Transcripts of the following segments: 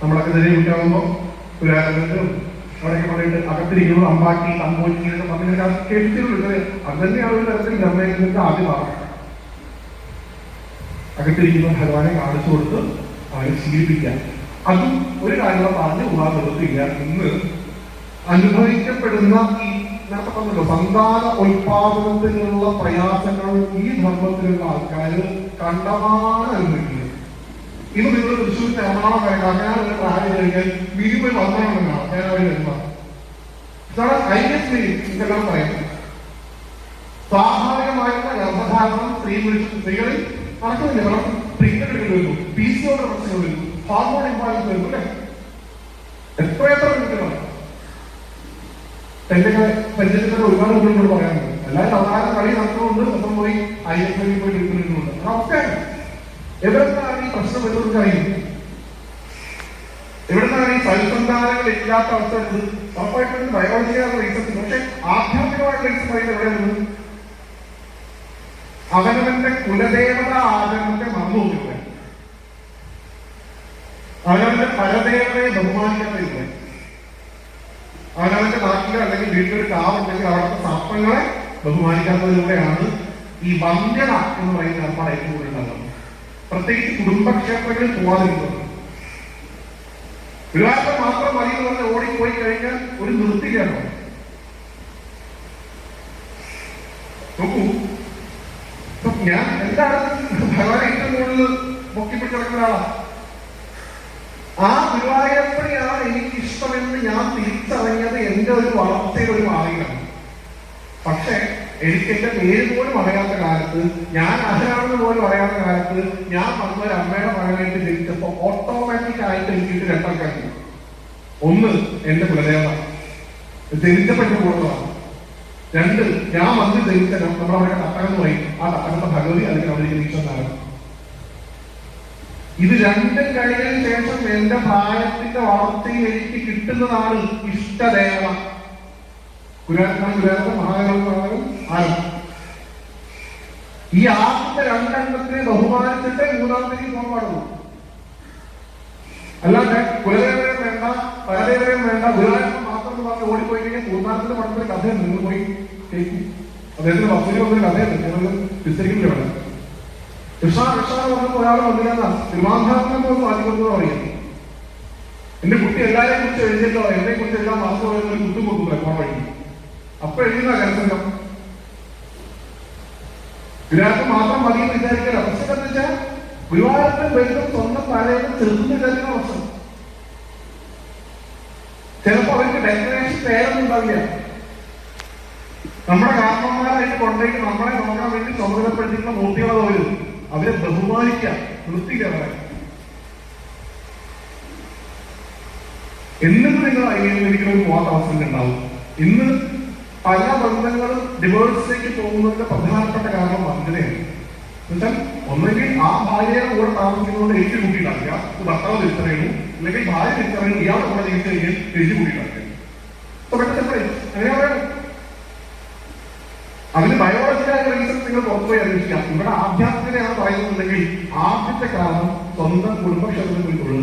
നമ്മളൊക്കെ ചെറിയ കുട്ടിയാകുമ്പോൾ പുരാതനത്തിലും അവിടെയൊക്കെ പറഞ്ഞിട്ട് അകത്തിരിക്കുന്നു അമ്പാക്കി അമ്പോക്കി എന്നൊക്കെ പറഞ്ഞ കേട്ടിട്ടുണ്ട് അത് തന്നെയാണ് ഒരു തരത്തിൽ ബ്രഹ്മേന്ദ്രന്റെ ആദ്യ ഭാഗം അകത്തിരിക്കുന്ന ഭഗവാനെ കാണിച്ചു കൊടുത്ത് അവരെ ശീലിപ്പിക്കാം അതും ഒരു കാര്യം പറഞ്ഞു പോകാൻ നിർത്തില്ല ഇന്ന് അനുഭവിക്കപ്പെടുന്ന ഈ നേരത്തെ പറഞ്ഞല്ലോ സന്താന ഉൽപാദനത്തിനുള്ള പ്രയാസങ്ങൾ ഈ ധർമ്മത്തിലുള്ള ആൾക്കാർ കണ്ടമാണ് അനുഭവിക്കുന്നത് ഇന്ന് നിങ്ങൾ തൃശ്ശൂർ എറണാകുളം വരെ കർണാടക പ്രായം കഴിഞ്ഞാൽ മിനിമം വന്നണമെന്നാണ് ഞാൻ അവർ വരുന്നത് ഇതാണ് ഐ എസ് ഇതെല്ലാം പറയുന്നു സ്വാഭാവികമായിട്ടുള്ള ഗർഭധാരണം സ്ത്രീ സ്ത്രീകളിൽ നടക്കുന്നില്ല. കാരണം ട്രീറ്റ്മെന്റ് വരുന്നു പി സി പ്രശ്നങ്ങൾ വരുന്നു ഹോർമോൺ ഇംബാലൻസ് വരുന്നു അല്ലേ? എത്രയെത്ര കുട്ടികളാണ്? എന്റെ പരിചയത്തിൽ ഒരുപാട് കുട്ടികളോട് പറയാനുണ്ട് കളി നടത്തുന്നുണ്ട്. പോയി ഐ എസ് പോയി എവിടെന്നാണ് ഈ പ്രശ്നം വരുന്നത് എവിടുന്നാണ് ഈ സൽസന്താനങ്ങൾ ഇല്ലാത്ത അവസ്ഥ വരുന്നത് ഉറപ്പായിട്ടും ബയോളജിക്കൽ റീസൺ പക്ഷെ ആധ്യാത്മികമായ റീസൺ പറയുന്നത് എവിടെ എവിടെയാണ് അവനവന്റെ കുലദേവത ആചരണത്തെ മറന്നു അവനവന്റെ പരദേവതയെ ബഹുമാനിക്കാത്തില്ല അവനവന്റെ നാട്ടിൽ അല്ലെങ്കിൽ വീട്ടിലൊരു കാവുണ്ടെങ്കിൽ അവിടുത്തെ സർപ്പങ്ങളെ ബഹുമാനിക്കാത്തതിലൂടെയാണ് ഈ വന്ധ്യത എന്ന് പറയുന്ന ഏർപ്പാട് ഏറ്റവും കൂടുതൽ ഉണ്ടാകുന്നത്. പ്രത്യേകിച്ച് കുടുംബക്ഷേത്രങ്ങളിൽ പോവാതിരിക്കുന്നത് ഗുരുവായൂർ മാത്രം മതി എന്ന് പറഞ്ഞ് ഓടിപ്പോയി കഴിഞ്ഞാൽ ഒരു നിർത്തിക്കാണോ നോക്കൂ ഞാൻ എന്താണ് ഭഗവാൻ ഏറ്റവും കൂടുതൽ പൊക്കിപ്പിടിച്ച് ആ ഗുരുവായൂരപ്പനെയാണ് എനിക്കിഷ്ടമെന്ന് ഞാൻ തിരിച്ചറിഞ്ഞത് എന്റെ ഒരു വളർച്ചയുടെ ഒരു മാറിയാണ് പക്ഷെ എനിക്ക് എന്റെ പേര് പോലും അറിയാത്ത കാലത്ത് ഞാൻ അഹരാണെന്ന് പോലും അറിയാത്ത കാലത്ത് ഞാൻ വന്ന ഒരു അമ്മയുടെ മകനായിട്ട് ജനിച്ചപ്പോ ഓട്ടോമാറ്റിക് ആയിട്ട് എനിക്ക് ഇത് രണ്ടാൾക്കാർ ഒന്ന് എന്റെ കുലദേവത ജനിച്ചപ്പെട്ട കൂടുതലാണ് രണ്ട് ഞാൻ വന്ന് ജനിച്ച നമ്മുടെ അവരുടെ പറയും ആ തട്ടകത്തെ ഭഗവതി അതിന് അവിടെ ജനിച്ചതാണ് ഇത് രണ്ടും കഴിഞ്ഞതിന് ശേഷം എന്റെ പ്രായത്തിന്റെ വളർച്ചയിൽ എനിക്ക് കിട്ടുന്നതാണ് ഇഷ്ടദേവത ഗുരുവായൂർ പുരാതന മഹാദേവൻ ആരും? ഈ ആദ്യത്തെ രണ്ടെണ്ണത്തിനെ ബഹുമാനിച്ചിട്ട് മൂന്നാമത്തേക്ക് പോകാൻ അല്ലാതെ കുലദേവരെയും വേണ്ട പരദേവരെയും വേണ്ട ഗുരുവായൂരം മാത്രം പറഞ്ഞ് ഓടിപ്പോയി കഴിഞ്ഞാൽ മൂന്നാമത്തിന്റെ പടത്തിൽ കഥയുണ്ട് നിങ്ങൾ പോയി കേൾക്കും. അദ്ദേഹത്തിന് വസൂരി വന്നൊരു കഥയുണ്ട് ഞങ്ങൾ വിസ്തരിക്കുന്നില്ല ഇവിടെ കൃഷ്ണ കൃഷ്ണ പറഞ്ഞപ്പോൾ ഒരാൾ വന്നില്ലെന്നാ തിരുവാന്ധാരത്തിനെ പോലും മാറ്റിക്കൊണ്ടു പറയും എന്റെ കുട്ടി എല്ലാരെയും കുറിച്ച് എഴുതിയിട്ടോ എന്നെ കുറിച്ച് എല്ലാം വാസ്തു പറയുന്ന ഒരു കുത്തു കൊടുക്കും റെക്കോർഡ് വഴി അപ്പൊ എഴുതുന്ന കരസംഘം ഗുരുവായൂർ മാത്രം മതി എന്ന് വിചാരിക്കാൻ പ്രശ്നം എന്ന് വെച്ചാൽ ഗുരുവായൂരത്തെ വരുന്ന സ്വന്തം തലയിൽ ചെറുന്ന് വിചാരിക്കുന്ന പ്രശ്നം ചിലപ്പോ അവർക്ക് ഡെക്കറേഷൻ പേരൊന്നും ഉണ്ടാവില്ല. നമ്മുടെ കാരണന്മാരായിട്ട് കൊണ്ടേക്ക് നമ്മളെ നോക്കാൻ വേണ്ടി ചുമതലപ്പെടുത്തിയിട്ടുള്ള മൂർത്തികളെ പോലും അവരെ ബഹുമാനിക്കാം വൃത്തിക്കുക എന്നിട്ട് നിങ്ങൾ അംഗീകരിക്കുന്ന പോകാത്ത അവസരം ഉണ്ടാവും. ഇന്ന് പല ബന്ധങ്ങളും ഡിവോഴ്സിലേക്ക് പോകുന്നതിന്റെ പ്രധാനപ്പെട്ട കാരണം വഞ്ചനയാണ് എന്നുവെച്ചാൽ ഒന്നെങ്കിൽ ആ ഭാര്യയുടെ കൂടെ താമസിക്കുന്നതുകൊണ്ട് എനിക്ക് കൂട്ടിയിട്ടാക്കുക ഭർത്താവ് തിരിച്ചറിയുന്നു അല്ലെങ്കിൽ ഭാര്യ തിരിച്ചറിയുന്നു ഇയാളുടെ കൂടെ ജീവിച്ചു കഴിഞ്ഞാൽ തിരിച്ചു കൂട്ടിയിട്ടാക്കുക അങ്ങനെ അതിന് ബയോളജിക്കൽ റീസൺ നിങ്ങൾ പുറത്തുപോയി അന്വേഷിക്കാം. ഇവിടെ ആധ്യാത്മികതയാണ് പറയുന്നുണ്ടെങ്കിൽ ആദ്യത്തെ കാരണം സ്വന്തം കുടുംബക്ഷേത്രത്തിൽ പോയി തൊഴുക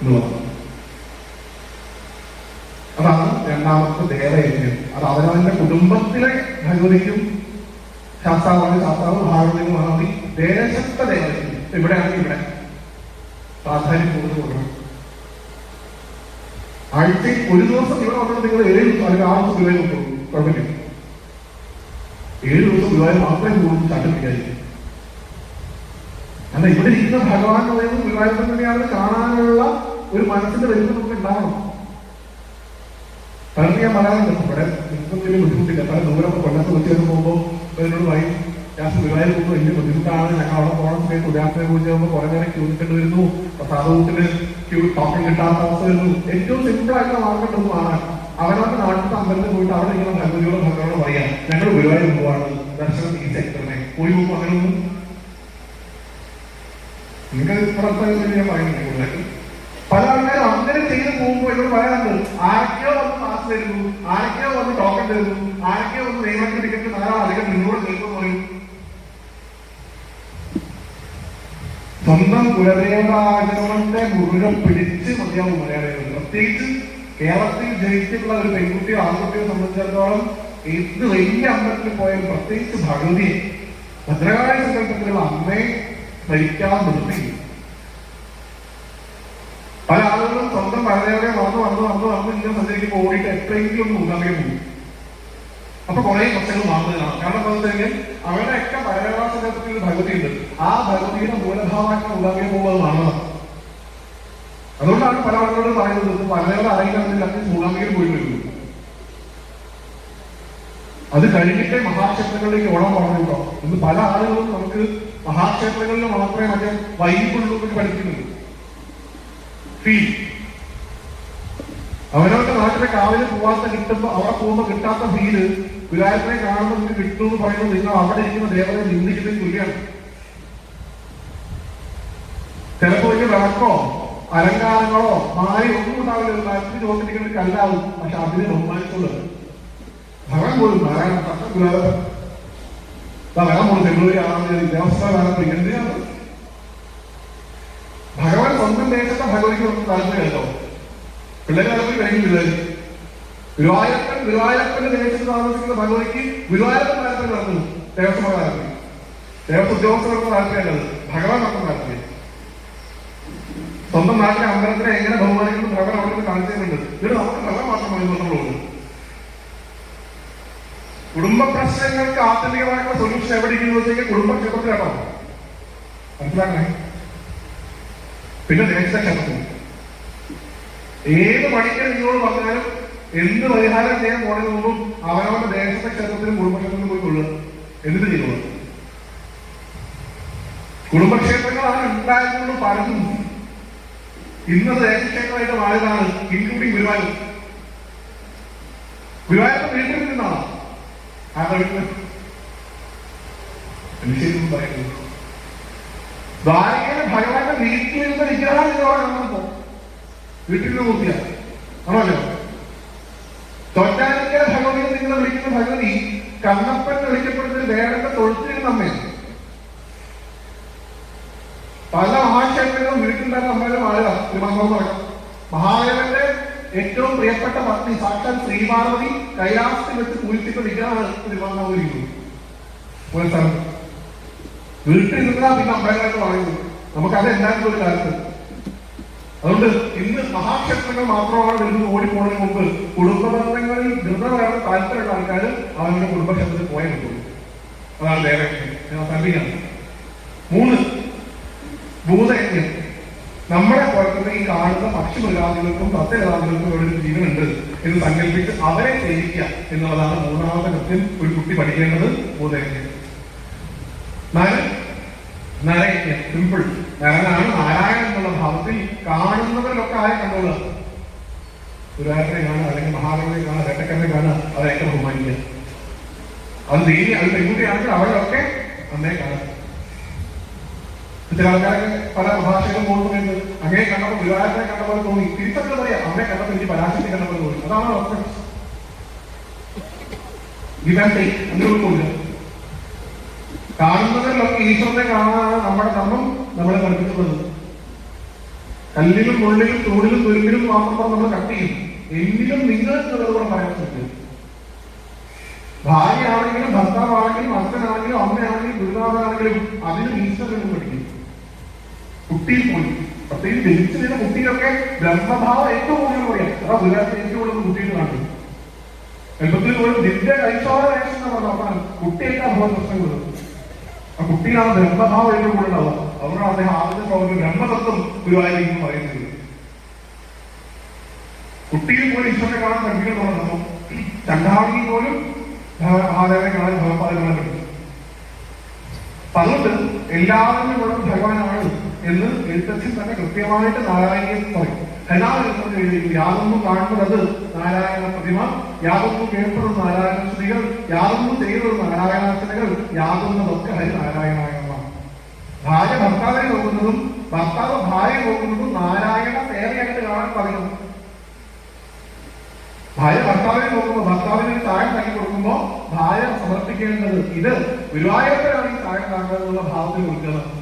എന്നുള്ളതാണ് രണ്ടാമത്തെ ദേവയജ്ഞം അത് അവനവന്റെ കുടുംബത്തിലെ ഭഗവതിക്കും ശാസ്താവാണ് ശാസ്താവ് ഭാഗവതിക്കും മഹാവതി ദേശത്തെ ദേവതയ്ക്കും ഇവിടെയാണെങ്കിൽ ഇവിടെ പ്രാധാന്യം കൂടുതൽ കൊടുക്കണം ഒരു ദിവസം ഇവിടെ വന്നാൽ നിങ്ങൾ ഏഴ് അല്ലെങ്കിൽ ആറ് ദിവസം കുഴപ്പമില്ല. ഏഴ് ദിവസം ഗുരുവായൂർ മാത്രമേ പോകും ചട്ടിപ്പിക്കാതിരിക്കും കാരണം ഇവിടെ ഇരിക്കുന്ന ഭഗവാൻ എന്ന് പറയുന്നത് ഗുരുവായൂർ തന്നെയാണ് കാണാനുള്ള ഒരു മനസ്സിന്റെ വലിപ്പം നമുക്ക് ഉണ്ടാവണം. കാരണം ഞാൻ ഇവിടെ നിങ്ങൾക്കും ബുദ്ധിമുട്ടില്ല. പല ദൂരമൊക്കെ കൊല്ലത്ത് കുത്തിയൊക്കെ പോകുമ്പോൾ എന്നോട് പറയും ഞാൻ സുഖമായി പോകുമ്പോൾ വലിയ ബുദ്ധിമുട്ടാണ്. ഞങ്ങൾ അവിടെ പോകണം. സമയത്ത് കുറിച്ച് നമ്മൾ കുറെ നേരം ക്യൂ നിൽക്കേണ്ടി വരുന്നു. പ്രസാദത്തിന് ക്യൂ ടോക്കൺ കിട്ടാത്ത അവസ്ഥ വരുന്നു. ഏറ്റവും സിമ്പിൾ ആയിട്ടുള്ള ആണ് അവനവന്റെ നാട്ടിലത്തെ അമ്പലത്തിൽ പോയിട്ട് അവിടെ ഇങ്ങനെ ഭഗവതിയോട് ഭഗവാനോട് പറയാം ഞങ്ങൾ ഗുരുവായൂർ പോവാണ്. ദർശനം ഈ സെക്ടറിനെ പോയി പോകുമ്പോൾ അങ്ങനെ ഒന്നും. നിങ്ങൾ പുറത്തായി ഞാൻ കൂടുതലായിട്ട് പല ആൾക്കാരും അങ്ങനെ ചെയ്തു പോകുമ്പോൾ ഇവർ പറയാറുണ്ട് ആരൊക്കെയോ വന്ന് ക്ലാസ് തരുന്നു ആരൊക്കെയോ വന്ന് ടോക്കൺ തരുന്നു ആരൊക്കെയോ വന്ന് നിയമത്തിന് ടിക്കറ്റ് നാളെ അധികം നിന്നോട് കേൾക്കുന്നു പറയും. സ്വന്തം കുലദേവാചരണത്തെ മുഴുവൻ പിടിച്ച് മതിയാവും മലയാളികൾ പ്രത്യേകിച്ച് കേരളത്തിൽ ജനിച്ചിട്ടുള്ള ഒരു പെൺകുട്ടിയോ ആൺകുട്ടിയോ സംബന്ധിച്ചിടത്തോളം ഏത് വലിയ അമ്പലത്തിൽ പോയാലും പ്രത്യേകിച്ച് ഭഗവതിയെ ഭദ്രകാളി സങ്കല്പത്തിലുള്ള അമ്മയെ ഭരിക്കാൻ നിർത്തിക്കും പല ആളുകളും സ്വന്തം വളരെയേറെ വന്നു വന്നു വന്നു വന്നു ഇങ്ങനെ സഞ്ചരിക്കുമ്പോൾ ഓടിയിട്ട് എപ്പോഴെങ്കിലും ഒന്ന് ഉണ്ടാക്കി പോകും. അപ്പൊ കുറെ പ്രശ്നങ്ങൾ മാറുന്നതാണ് കാരണം കഴിഞ്ഞാൽ അവരുടെയൊക്കെ പരദേവതാസങ്കല്പത്തിൽ ഒരു ഭഗവതി ഉണ്ട്. ആ ഭഗവതിയുടെ മൂലഭാവമായിട്ട് ഉള്ളാമിയെ പോകുന്നതാണ് അതുകൊണ്ടാണ് പല ആളുകളോട് പറയുന്നത് പലരോട് അറിയിക്കണമെങ്കിൽ അത് പോയി വരുന്നു അത് കഴിഞ്ഞിട്ടേ മഹാക്ഷേത്രങ്ങളിലേക്ക് ഓണം പറഞ്ഞുണ്ടോ ഇന്ന് പല ആളുകളും നമുക്ക് മഹാക്ഷേത്രങ്ങളിൽ മാത്രമേ മറ്റേ വൈബുള്ളൂ പഠിക്കുന്നുള്ളൂ. അവനവന്റെ നാട്ടിലെ കാവിന് പോവാത്ത കിട്ടുമ്പോ അവിടെ പോകുമ്പോ കിട്ടാത്ത ഫീൽ ഗുരുവായൂരത്തിനെ കാണുമ്പോൾ നിങ്ങൾക്ക് കിട്ടും എന്ന് പറയുന്നത് നിങ്ങൾ അവിടെ ഇരിക്കുന്ന ദേവതയെ നിന്ദിക്കുന്നതിന് തുല്യാണ് ചിലപ്പോ വലിയ വിളക്കോ അലങ്കാരങ്ങളോ മാറി ഒന്നും ഉണ്ടാവില്ല. ഒരു മരത്തിന് ചോദിച്ചിരിക്കുന്ന കല്ലാവും പക്ഷെ അതിനെ ബഹുമാനിച്ചുള്ളത്. ഭഗവാൻ പോലും നാരായണ ഭഗവാൻ പോലും ബംഗളൂരു ആണെന്ന് ഭഗവാൻ സ്വന്തം ദേശത്തെ ഭഗവതിക്ക് നമുക്ക് താല്പര്യമല്ലോ പിള്ളേരെ താല്പര്യം കഴിഞ്ഞില്ല ഗുരുവായൂരപ്പൻ ഗുരുവായൂരപ്പന്റെ ദേശത്ത് താമസിക്കുന്ന ഭഗവതിക്ക് ഗുരുവായൂരപ്പൻ താല്പര്യം നടത്തുന്നു. ദേവസ്വം താല്പര്യം ദേവസ്വ ഉദ്യോഗസ്ഥർക്ക് താല്പര്യമല്ലത് ഭഗവാൻ മാത്രം താല്പര്യം സ്വന്തം നാട്ടിലെ അമ്പലത്തിനെ എങ്ങനെ ബഹുമാനിക്കുന്നു ഭഗവാൻ അവിടെ കാണിച്ചിട്ടുണ്ട്. ഇത് നമുക്ക് ഭഗവാൻ മാത്രമേ നമ്മളുള്ളൂ കുടുംബ പ്രശ്നങ്ങൾക്ക് ആത്യന്തികമായിട്ടുള്ള സൊല്യൂഷൻ എവിടെ ഇരിക്കുന്നു കുടുംബ ക്ഷേത്രത്തിലാണോ മനസ്സിലാക്കണേ? പിന്നെ ക്ഷേത്രത്തിൽ ഏത് പണിക്ക് നിങ്ങളോട് പറഞ്ഞാലും എന്ത് പരിഹാരം ചെയ്യാൻ പോണതിന് മുമ്പും അവനവന്റെ ദേശത്തെ ക്ഷേത്രത്തിലും കുടുംബക്ഷേത്രത്തിലും പോയി കൊള്ളുക. എന്നിട്ട് കുടുംബക്ഷേത്രങ്ങൾ കുടുംബക്ഷേത്രങ്ങളാണ് ഉണ്ടായതുകൊണ്ട് പലതും. ഇന്ന് ദേശക്ഷേത്രമായിട്ട് മാറിയതാണ്? ഇൻക്ലൂഡിംഗ് ഗുരുവായൂർ. ഗുരുവായൂർ വീട്ടിൽ നിന്നാണ് ആ ഭഗവാന്റെ വീട്ടിൽ നിന്ന് വിഗ്രഹം ഇതോടെ കാണുമ്പോ വീട്ടിൽ നോക്കിയ. ആണല്ലോ തൊറ്റാനിക്കര ഭഗവതി നിങ്ങൾ വിളിക്കുന്ന ഭഗവതി കണ്ണപ്പൻ വിളിക്കപ്പെടുന്ന വേറെ തൊഴുത്തിരുന്ന അമ്മയാണ്. പല മഹാക്ഷേത്രങ്ങളും വീട്ടിലുണ്ടായിരുന്ന അമ്മയുടെ തിരുമംഗലം നടക്കും മഹാദേവന്റെ ഏറ്റവും പ്രിയപ്പെട്ട പത്നി സാക്ഷാൽ ശ്രീപാർവതി കൈലാസത്തിൽ വെച്ച് ഒരു സ്ഥലം വീട്ടിൽ നിന്നാ പിന്നെ അമ്പലങ്ങളൊക്കെ പറയുന്നത്. നമുക്കത് എല്ലാവർക്കും ഒരു കാലത്ത് അതുകൊണ്ട് ഇന്ന് മഹാക്ഷേത്രങ്ങൾ മാത്രമാണ് വരുന്നത് ഓടിപ്പോണതിന് മുമ്പ്. കുടുംബബന്ധങ്ങളിൽ ദൃഢമായ താല്പര്യമുള്ള ആൾക്കാർ അവരുടെ കുടുംബക്ഷേത്രത്തിൽ പോയാൽ കിട്ടുള്ളൂ അതാണ് വേറെ തമ്പിയാണ് മൂന്ന് ഭൂതയജ്ഞം. നമ്മളെ പുറത്തുനിന്ന് ഈ കാണുന്ന പക്ഷിമൃഗാദികൾക്കും സസ്യജാതികൾക്കും ഇവിടെ ഒരു ജീവനുണ്ട് എന്ന് സങ്കല്പിച്ച് അവരെ സേവിക്കുക എന്നുള്ളതാണ് മൂന്നാമത്തെ കൃത്യം ഒരു കുട്ടി പഠിക്കേണ്ടത് ഭൂതയജ്ഞം. നരൻ നരയജ്ഞം സിമ്പിൾ നരനാണ് നാരായണൻ എന്നുള്ള ഭാവത്തിൽ കാണുന്നവരിലൊക്കെ ആരെ കണ്ടോളുക ഗുരുവായൂരനെ കാണുക അല്ലെങ്കിൽ മഹാദേവനെ കാണുക രട്ടക്കനെ കാണുക അവരെയൊക്കെ ബഹുമാനിക്കുക. അത് ദേവി അത് പെൺകുട്ടിയാണെങ്കിൽ അവരൊക്കെ അമ്മയെ കാണുക ചില ആൾക്കാരൊക്കെ പല ഭാഷകളും തോന്നുന്നുണ്ട് അങ്ങനെ കണ്ടപ്പോൾ ഗുരുവായൂരനെ കണ്ടപ്പോൾ തോന്നി. തിരിച്ചൊക്കെ പറയാം അമ്മയെ കണ്ടപ്പോൾ എനിക്ക് പരാശക്തി കണ്ട പോലെ തോന്നി. അതാണ് റെഫറൻസ് ഗിവ് ടൈ അങ്ങനെ കൊടുക്കില്ല കാണുന്നതിലൊക്കെ ഈശ്വരനെ കാണാനാണ് നമ്മുടെ കർമ്മം നമ്മളെ പഠിപ്പിക്കുന്നത്. കല്ലിലും മുള്ളിലും തൂണിലും തുരുമ്പിലും മാത്രം നമ്മൾ കട്ട് ചെയ്യും. എങ്കിലും നിങ്ങൾ എന്നുള്ളതുകൂടെ പറയാൻ ഭാര്യ ആണെങ്കിലും ഭർത്താവാണെങ്കിലും അച്ഛനാണെങ്കിലും അമ്മയാണെങ്കിലും ഗുരുനാഥനാണെങ്കിലും അതിനും ഈശ്വരനും പഠിക്കും. കുട്ടിയിൽ പോയി. പ്രത്യേകിച്ച് ജനിച്ചു നിന്ന കുട്ടിയിലൊക്കെ ബ്രഹ്മഭാവം ഏറ്റവും കൂടുതൽ പറയാം. അതാ ഗുരുവായൂർ ഏറ്റവും കൂടുതൽ കുട്ടികൾ കാണിക്കും. എളുപ്പത്തിൽ പോലും നിന്റെ കൈശോധ വേഷം എന്ന് പറഞ്ഞാൽ കുട്ടിയൊക്കെ അഭവ പ്രശ്നങ്ങൾ ആ കുട്ടിയാണ് ബ്രഹ്മഭാവം ഏറ്റവും കൂടെ ഉണ്ടാവുക അതുകൊണ്ടാണ് അദ്ദേഹം ആദ്യത്തെ ശ്ലോകത്തിൽ ബ്രഹ്മതത്വം ഗുരുവായൂരിക്കും പറയുന്നത്. കുട്ടിയിൽ പോലും ഈശ്വരനെ കാണാൻ പഠിപ്പിക്കണം ചണ്ടാവി പോലും മഹാദേവനെ കാണാൻ പറ്റും അപ്പൊ അതുകൊണ്ട് എല്ലാവരും ഇവിടെ ഭഗവാനാണ് എന്ന് എഴുത്തച്ഛൻ തന്നെ കൃത്യമായിട്ട് നാരായണീയം പറയും. എല്ലാവരും എഴുതി യാതൊന്നും കാണുന്നത് നാരായണ പ്രതിമ യാതൊന്നും കേൾക്കുന്നത് നാരായണ സ്തുതികൾ യാതൊന്നും ചെയ്യുന്നത് നാരായണാർച്ചനകൾ യാതൊന്നതൊക്കെ ഹരി നാരായണായണമാണ് ഭാര്യ ഭർത്താവിനെ നോക്കുന്നതും ഭർത്താവ് ഭാര്യ നോക്കുന്നതും നാരായണ സേവയായിട്ട് കാണാൻ പറയുന്നു ഭാര്യ ഭർത്താവിനെ നോക്കുമ്പോൾ ഭർത്താവിന് താഴെ തങ്ങി കൊടുക്കുമ്പോൾ ഭാര്യ സമർപ്പിക്കേണ്ടത് ഇത് ഗുരുവായൂരത്തിലാണ് ഈ താഴെ കാണാനുള്ള ഭാവത്തിൽ കൊടുക്കുന്നത്.